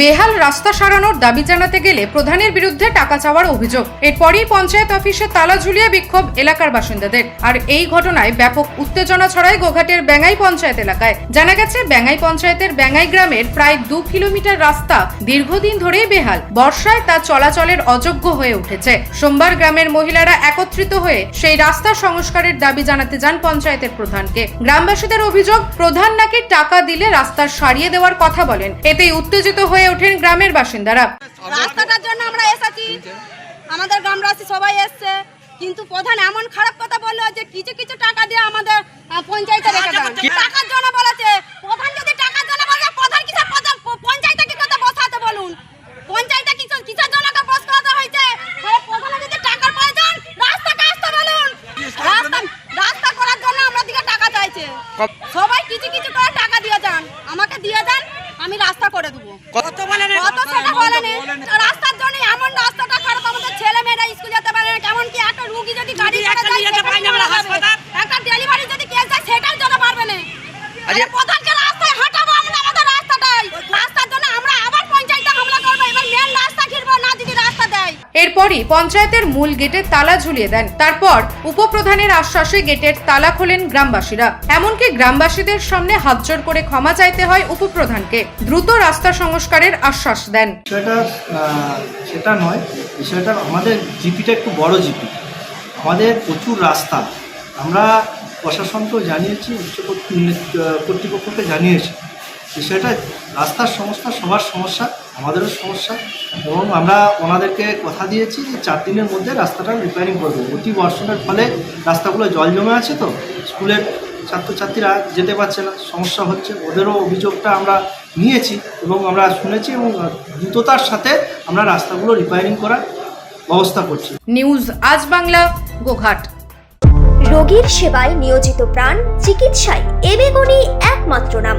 বেহাল রাস্তা সারানোর দাবি জানাতে গেলে প্রধানের বিরুদ্ধে টাকা চাওয়ার অভিযোগ। এরপরই পঞ্চায়েত অফিসে তালা ঝুলিয়ে বিক্ষোভ এলাকার বাসিন্দাদের। আর এই ঘটনায় ব্যাপক উত্তেজনা ছড়ায় গোঘাটের ব্যাঙ্গাই পঞ্চায়েত এলাকায়। জানা গেছে ব্যাঙ্গাই পঞ্চায়েতের ব্যাঙ্গাই গ্রামের প্রায় দু কিলোমিটার রাস্তা দীর্ঘদিন ধরেই বেহাল। বর্ষায় তা চলাচলের অযোগ্য হয়ে উঠেছে। সোমবার গ্রামের মহিলারা একত্রিত হয়ে সেই রাস্তা সংস্কারের দাবি জানাতে যান পঞ্চায়েতের প্রধানকে। গ্রামবাসীদের অভিযোগ, প্রধান নাকি টাকা দিলে রাস্তা সারিয়ে দেওয়ার কথা বলেন। এতেই উত্তেজিত হয়ে ওঠেন গ্রামের বাসিন্দারা। রাস্তাটার জন্য আমরা এসেছি। আমাদের গ্রামবাসী সবাই এসছে। কিন্তু প্রধান এমন খারাপ কথা বলল যে কিছু কিছু টাকা দিয়ে আমাদের পঞ্চায়েতে রেখে দেন। টাকার জন্য বলেছে। প্রধান যদি টাকার জন্য বলে প্রধান কিসের প্রধান পঞ্চায়েতে কি কথা বসাতে বলুন? পঞ্চায়েতে কিসের কিসের জন্য বস করাতে হয়েছে? প্রধানে যদি টাকার প্রয়োজন রাস্তাটা আসতে বলুন। রাস্তা রাস্তা করার জন্য আমরা দিকে টাকা চাইছে। সবাই কিছু কিছু করে টাকা দিয়ে যান। আমাকে দিয়ে দেন আমি রাস্তা করে দেবো। কত বলেন কত সেটা বলেন। রাস্তার জন্য এমন রাস্তাটা খারাপ আমাদের ছেলে মেয়েরা স্কুল যেতে পারে না। কেমন কি একটা রুগী যদি গাড়ি একটা ডেলিভারি যদি কেস যায় সেটাও যেতে পারবে না। আরে- আরে প্রধানকে রাস্তায় হাঁটাবো আমরা আমাদের রাস্তাটাই রাস্তার জন্য আমরা আবার পঞ্চায়েতে হামলা করব এবার মেন রাস্তা ঘিরবো না যদি রাস্তা দেয় এরপরই পঞ্চায়েতের মূল গেটে তালা ঝুলিয়ে দেন। তারপর উপপ্রধানের আশ্বাসে গেটের তালা খোলেন গ্রামবাসীরা। এমনকি গ্রামবাসীদের সামনে হাতজোড় করে ক্ষমা চাইতে হয় উপপ্রধানকে। দ্রুত রাস্তা সংস্কারের আশ্বাস দেন। সেটা নয়। বিষয়টা আমাদের জিপিটা একটু বড় জিপি। আমাদের প্রচুর রাস্তা। আমরা প্রশাসনকেও জানিয়েছি, উচ্চ কর্তৃপক্ষকে জানিয়েছি। বিষয়টা রাস্তার সমস্যা সবার সমস্যা আমাদেরও সমস্যা এবং আমরা ওনাদেরকে কথা দিয়েছি যে চার দিনের মধ্যে রাস্তাটা রিপেয়ারিং করব অতি বর্ষণের ফলে রাস্তাগুলো জল জমে আছে তো স্কুলের ছাত্রছাত্রীরা যেতে পারছে না সমস্যা হচ্ছে। ওদেরও অভিযোগটা আমরা নিয়েছি এবং আমরা শুনেছি এবং দ্রুততার সাথে আমরা রাস্তাগুলো রিপেয়ারিং করার ব্যবস্থা করছি। নিউজ আজ বাংলা গোঘাট। রোগীর সেবায় নিয়োজিত প্রাণ চিকিৎসায় এবেগুনি একমাত্র নাম।